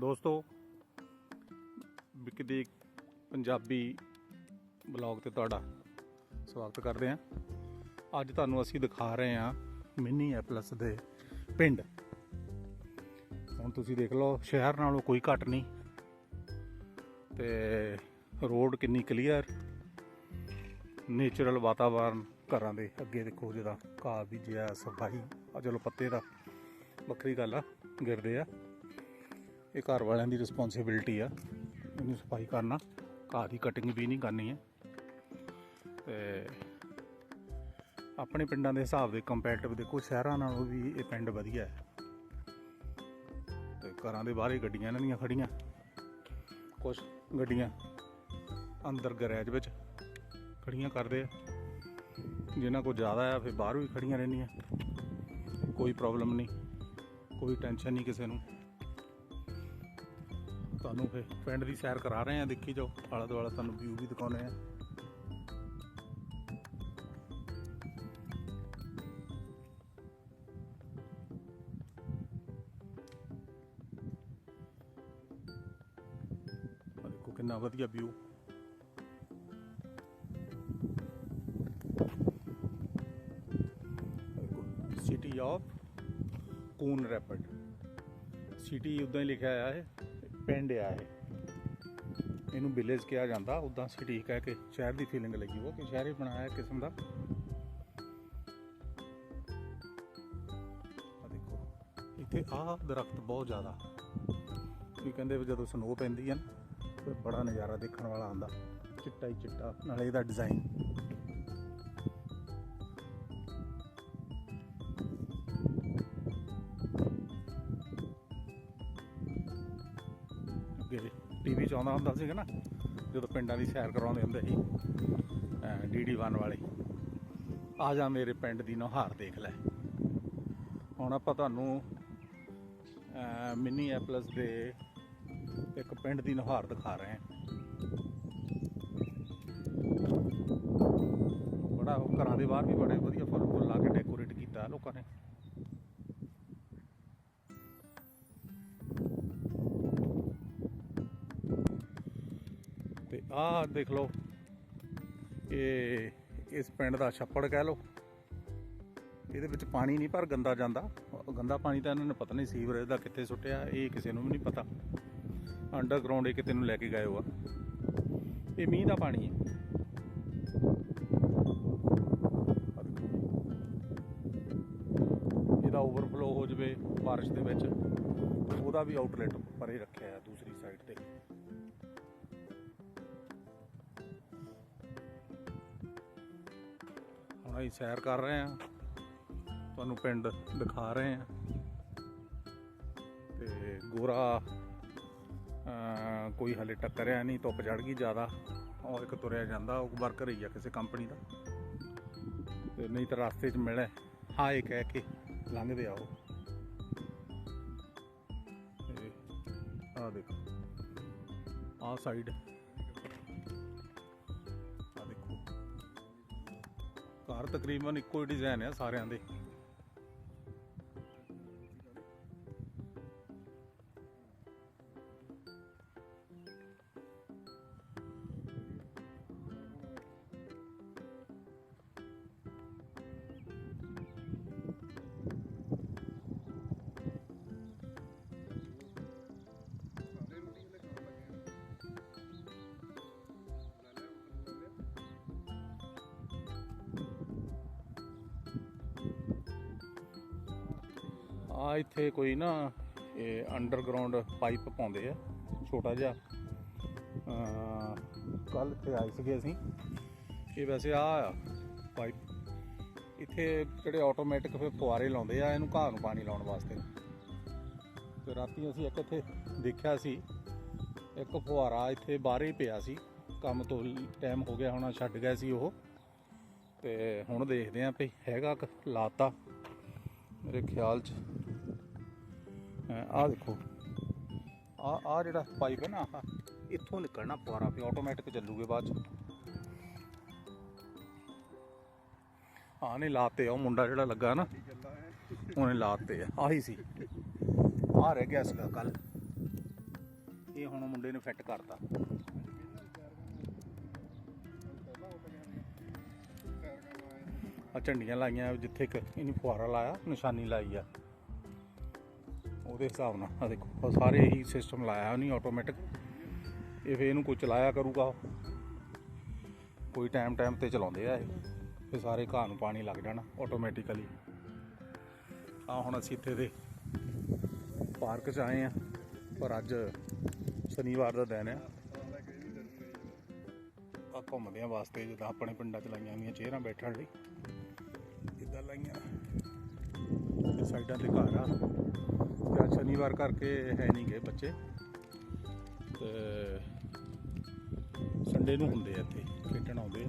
ਦੋਸਤੋ ਵਿਕਦੀ ਪੰਜਾਬੀ ਬਲੌਗ ਤੇ ਤੁਹਾਡਾ ਸਵਾਗਤ ਕਰਦੇ ਹਾਂ। ਅੱਜ ਤੁਹਾਨੂੰ ਅਸੀਂ ਦਿਖਾ ਰਹੇ ਹਾਂ ਮਿੰਨੀ ਐਪਲਸ ਦੇ ਪਿੰਡ। ਹੁਣ ਤੁਸੀਂ ਦੇਖ ਲਓ, ਸ਼ਹਿਰ ਨਾਲੋਂ ਕੋਈ ਘੱਟ ਨਹੀਂ। ਤੇ ਰੋਡ ਕਿੰਨੀ ਕਲੀਅਰ ਨੇਚਰਲ ਵਾਤਾਵਰਨ ਘਰਾਂ ਦੇ ਅੱਗੇ ਦੇਖੋ, ਜਿਹਦਾ ਘਾਹ ਬੀਜਿਆ, ਸਫ਼ਾਈ ਆ ਚਲੋ ਪੱਤੇ ਦਾ ਵੱਖਰੀ ਗੱਲ ਆ, ਗਿਰਦੇ ਆ। ਇਹ ਘਰ ਵਾਲਿਆਂ ਦੀ ਰਿਸਪੌਂਸਿਬਿਲਟੀ ਆ। ਇਹਨੂੰ ਸਫ਼ਾਈ ਕਰਨਾ। ਘਾਹ ਦੀ ਕਟਿੰਗ ਵੀ ਨਹੀਂ ਕਰਨੀ ਹੈ। ਤੇ ਆਪਣੇ ਪਿੰਡਾਂ ਦੇ ਹਿਸਾਬ ਦੇ ਕੰਪੈਰੀਟਿਵ ਦੇਖੋ, ਸ਼ਹਿਰਾਂ ਨਾਲੋਂ ਵੀ ਇਹ ਪਿੰਡ ਵਧੀਆ ਹੈ। ਤੇ ਘਰਾਂ ਦੇ ਬਾਹਰ ਹੀ ਗੱਡੀਆਂ ਇਹਨਾਂ ਦੀਆਂ ਖੜੀਆਂ ਕੁਝ ਗੱਡੀਆਂ ਅੰਦਰ ਗੈਰੇਜ ਵਿੱਚ ਖੜੀਆਂ ਕਰਦੇ ਆ। ਜਿਨ੍ਹਾਂ ਕੋਲ ਜ਼ਿਆਦਾ ਆ, ਫਿਰ ਬਾਹਰ ਵੀ ਖੜੀਆਂ ਰਹਿੰਦੀਆਂ। ਕੋਈ ਪ੍ਰੋਬਲਮ ਨਹੀਂ, ਕੋਈ ਟੈਨਸ਼ਨ ਨਹੀਂ ਕਿਸੇ ਨੂੰ। ਤੁਹਾਨੂੰ ਫਿਰ ਪਿੰਡ ਦੀ ਸੈਰ ਕਰਾ ਰਹੇ ਆ ਦੇਖੀ ਜਾਓ, ਆਲਾ ਦੁਆਲਾ ਤੁਹਾਨੂੰ ਵਿਊ ਵੀ ਦਿਖਾਉਨੇ ਆ ਦੇਖੋ ਕਿੰਨਾ ਵਧੀਆ ਵਿਊ ਸਿਟੀ ਆਫ ਕੂਨ ਰੈਪਿਡ ਸਿਟੀ ਉਦਾਂ ਹੀ ਲਿਖਿਆ ਆਇਆ ਹੈ। ਪਿੰਡ ਆ ਇਹ। ਇਹਨੂੰ ਵਿਲੇਜ ਕਿਹਾ ਜਾਂਦਾ, ਉਦਾਂ ਸਿਟੀ ਕਹਿ ਕੇ ਸ਼ਹਿਰ ਦੀ ਫੀਲਿੰਗ ਲੱਗੀ ਉਹ ਕਿ ਸ਼ਹਿਰ ਹੀ ਬਣਾਇਆ ਇੱਕ ਕਿਸਮ ਦਾ। ਆ ਦੇਖੋ। ਇੱਥੇ ਆਹ ਦਰਖਤ ਬਹੁਤ ਜ਼ਿਆਦਾ। ਕੀ ਕਹਿੰਦੇ ਵੀ ਜਦੋਂ ਸਨੋ ਪੈਂਦੀ ਹੈ ਨਾ ਫਿਰ ਬੜਾ ਨਜ਼ਾਰਾ ਦੇਖਣ ਵਾਲਾ ਆਉਂਦਾ। ਚਿੱਟਾ ਹੀ ਚਿੱਟਾ, ਨਾਲੇ ਇਹਦਾ ਡਿਜ਼ਾਈਨ ਟੀਵੀ ਚ ਆਉਂਦਾ ਹੁੰਦਾ ਸੀਗਾ ਨਾ, ਜਦੋਂ ਪਿੰਡਾਂ ਦੀ ਸੈਰ ਕਰਾਉਂਦੇ ਹੁੰਦੇ ਸੀ ਡੀਡੀ 1 ਵਾਲੇ। ਆ ਜਾ ਮੇਰੇ ਪਿੰਡ ਦੀ ਨੁਹਾਰ ਦੇਖ ਲੈ। ਹੁਣ ਆਪਾਂ ਤੁਹਾਨੂੰ ਮਿੰਨੀ ਐਪਲਸ ਦੇ ਇੱਕ ਪਿੰਡ ਦੀ ਨੁਹਾਰ ਦਿਖਾ ਰਹੇ ਹਾਂ। ਬੜਾ ਉਹ ਘਰਾਂ ਦੇ ਬਾਹਰ ਵੀ ਬੜੇ ਵਧੀਆ ਫੁੱਲ ਫੁੱਲ ਲਾ ਕੇ ਡੈਕੋਰੇਟ ਕੀਤਾ ਲੋਕਾਂ ਨੇ। ਆਹ ਦੇਖ ਲਓ। ਇਹ ਇਸ ਪਿੰਡ ਦਾ ਛੱਪੜ ਕਹਿ ਲਓ। ਇਹਦੇ ਵਿੱਚ ਪਾਣੀ ਨਹੀਂ ਪਰ ਗੰਦਾ ਜਾਂਦਾ। ਗੰਦਾ ਪਾਣੀ ਤਾਂ ਇਹਨਾਂ ਨੂੰ ਪਤਾ ਨਹੀਂ ਸੀਵਰੇਜ ਦਾ ਕਿੱਥੇ ਸੁੱਟਿਆ, ਇਹ ਕਿਸੇ ਨੂੰ ਵੀ ਨਹੀਂ ਪਤਾ। ਅੰਡਰਗਰਾਉਂਡ ਇਹ ਕਿਤੇ ਨੂੰ ਲੈ ਕੇ ਗਏ ਹੋ ਇਹ ਮੀਂਹ ਦਾ ਪਾਣੀ ਹੈ। ਇਹਦਾ ਓਵਰਫਲੋ ਹੋ ਜਵੇ ਬਾਰਿਸ਼ ਦੇ ਵਿੱਚ, ਉਹਦਾ ਵੀ ਆਊਟਲੈਟ ਪਰੇ ਰੱਖਿਆ ਹੈ ਦੂਸਰੀ ਸਾਈਡ ਤੇ। ਅਸੀਂ ਸੈਰ ਕਰ ਰਹੇ ਹਾਂ। ਤੁਹਾਨੂੰ ਪਿੰਡ ਦਿਖਾ ਰਹੇ ਹਾਂ। ਤੇ ਗੋਰਾ ਕੋਈ ਹਲੇ ਟੱਕਰਿਆ ਨਹੀਂ, ਧੁੱਪ ਚੜ ਗਈ ਜ਼ਿਆਦਾ। ਉਹ ਇੱਕ ਤੁਰਿਆ ਜਾਂਦਾ, ਉਹ ਵਰਕਰ ਹੀ ਆ ਕਿਸੇ ਕੰਪਨੀ ਦਾ। ਤੇ ਨਹੀਂ ਤਾਂ ਰਸਤੇ 'ਚ ਮਿਲੇ ਹਾਏ ਕਹਿ ਕੇ ਲੰਘਦੇ ਆਓ ਤੇ ਦੇਖੋ, ਆਹ ਸਾਈਡ ਘਰ ਤਕਰੀਬਨ ਇੱਕੋ ਹੀ ਡਿਜ਼ਾਈਨ ਆ ਸਾਰਿਆਂ ਦੇ। ਆ ਇੱਥੇ ਕੋਈ ਨਾ, ਇਹ ਅੰਡਰਗਰਾਉਂਡ ਪਾਈਪ ਪਾਉਂਦੇ ਆ, ਛੋਟਾ ਜਿਹਾ। ਕੱਲ ਇੱਥੇ ਆਏ ਸੀਗੇ ਅਸੀਂ। ਇਹ ਵੈਸੇ ਆ ਆ ਪਾਈਪ ਇੱਥੇ ਜਿਹੜੇ ਆਟੋਮੈਟਿਕ ਫਿਰ ਫੁਆਰੇ ਲਾਉਂਦੇ ਆ, ਇਹਨੂੰ ਘਾਹ ਨੂੰ ਪਾਣੀ ਲਾਉਣ ਵਾਸਤੇ। ਤੇ ਰਾਤੀ ਅਸੀਂ ਇੱਕ ਇੱਥੇ ਦੇਖਿਆ ਸੀ, ਇੱਕ ਫੁਆਰਾ ਇੱਥੇ ਬਾਹਰ ਹੀ ਪਿਆ ਸੀ। ਕੰਮ ਤੋਂ ਟਾਈਮ ਹੋ ਗਿਆ, ਹੋਣਾ ਛੱਡ ਗਿਆ ਸੀ ਉਹ। ਤੇ ਹੁਣ ਦੇਖਦੇ ਆਂ ਵੀ ਹੈਗਾ ਕਿ ਲਾਤਾ। ਮੇਰੇ ਖਿਆਲ ਚ ਆਹ ਦੇਖੋ। ਆ ਆ ਜਿਹੜਾ ਪਾਈਪ ਹੈ ਨਾ, ਆਹ, ਇੱਥੋਂ ਨਿਕਲਣਾ ਫੁਆਰਾ ਵੀ ਆਟੋਮੈਟਿਕ ਚੱਲੂਗੇ ਬਾਅਦ ਚ। ਆਹ ਨਹੀਂ ਲਾਤੇ ਆ, ਉਹ ਮੁੰਡਾ ਜਿਹੜਾ ਲੱਗਾ ਨਾ, ਉਹਨੇ ਲਾਤੇ ਆ, ਆਹੀ ਸੀ। ਆ ਰਹਿ ਗਿਆ ਸੀਗਾ ਕੱਲ ਇਹ ਹੁਣ ਮੁੰਡੇ ਨੇ ਫਿੱਟ ਕਰਤਾ। ਆ ਝੰਡੀਆਂ ਲਾਈਆਂ, ਜਿੱਥੇ ਇੱਕ ਇਹਨੇ ਫੁਆਰਾ ਲਾਇਆ, ਨਿਸ਼ਾਨੀ ਲਾਈ ਆ। ਦੇ ਹਿਸਾਬ ਨਾਲ ਆ ਦੇਖੋ ਸਾਰੇ ਇਹੀ ਸਿਸਟਮ ਲਾਇਆ ਨਹੀਂ ਆਟੋਮੈਟਿਕ ਇਹ ਫੇ ਇਹਨੂੰ ਕੋਈ ਚਲਾਇਆ ਕਰੂਗਾ ਕੋਈ ਟਾਈਮ ਟਾਈਮ ਤੇ ਚਲਾਉਂਦੇ ਆ ਇਹ। ਫੇ ਸਾਰੇ ਘਾਹ ਨੂੰ ਪਾਣੀ ਲੱਗ ਜਾਣਾ ਆਟੋਮੈਟਿਕਲੀ ਆ ਹੁਣ ਅਸੀਂ ਇੱਥੇ ਦੇ ਪਾਰਕ 'ਚ ਆਏ ਆ ਪਰ ਅੱਜ ਸ਼ਨੀਵਾਰ ਦਾ ਦਿਨ ਆ। ਆ ਘੁੰਮਦਿਆਂ ਵਾਸਤੇ ਜਿੱਦਾਂ ਆਪਣੇ ਪਿੰਡਾਂ 'ਚ ਲਾਈਆਂ ਹੁੰਦੀਆਂ ਚੇਅਰਾਂ ਬੈਠਣ ਲਈ। ਇਦਾਂ ਲਾਈਆਂ। ਸਾਈਡਾਂ ਤੇ ਘਰ ਆ। ਸ਼ਨੀਵਾਰ ਕਰਕੇ ਹੈ ਨਹੀਂ ਗਏ ਬੱਚੇ। ਤੇ ਸੰਡੇ ਨੂੰ ਹੁੰਦੇ ਆ ਇੱਥੇ, ਖੇਡਣ ਆਉਂਦੇ ਆ।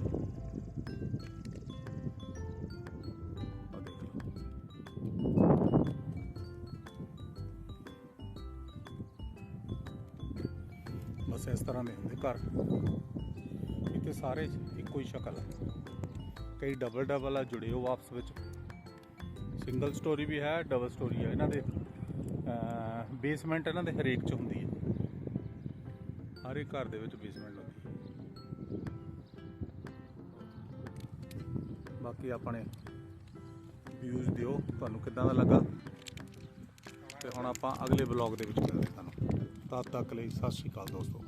ਬਸ ਇਸ ਤਰ੍ਹਾਂ ਦੇ ਹੁੰਦੇ ਘਰ। ਇੱਥੇ ਸਾਰੇ ਇੱਕੋ ਹੀ ਸ਼ਕਲ ਹੈ ਕਈ ਡਬਲ ਡਬਲ ਆ ਜੁੜੇ ਹੋ ਆਪਸ ਵਿੱਚ। ਸਿੰਗਲ ਸਟੋਰੀ ਵੀ ਹੈ ਡਬਲ ਸਟੋਰੀ ਹੈ ਇਹਨਾਂ ਦੇ। ਬੇਸਮੈਂਟ ਇਹਨਾਂ ਦੇ ਹਰੇਕ ਚ ਹੁੰਦੀ ਹੈ। ਹਰ ਇੱਕ ਘਰ ਦੇ ਵਿੱਚ ਬੇਸਮੈਂਟ ਹੁੰਦੀ ਹੈ। ਬਾਕੀ ਆਪਣੇ ਵਿਊਜ਼ ਦਿਓ, ਤੁਹਾਨੂੰ ਕਿੱਦਾਂ ਦਾ ਲੱਗਾ? ਤੇ ਹੁਣ ਆਪਾਂ ਅਗਲੇ ਬਲੌਗ ਦੇ ਵਿੱਚ ਮਿਲਦੇ ਤੁਹਾਨੂੰ। ਤਦ ਤੱਕ ਲਈ ਸਤਿ ਸ਼੍ਰੀ ਅਕਾਲ ਦੋਸਤੋ।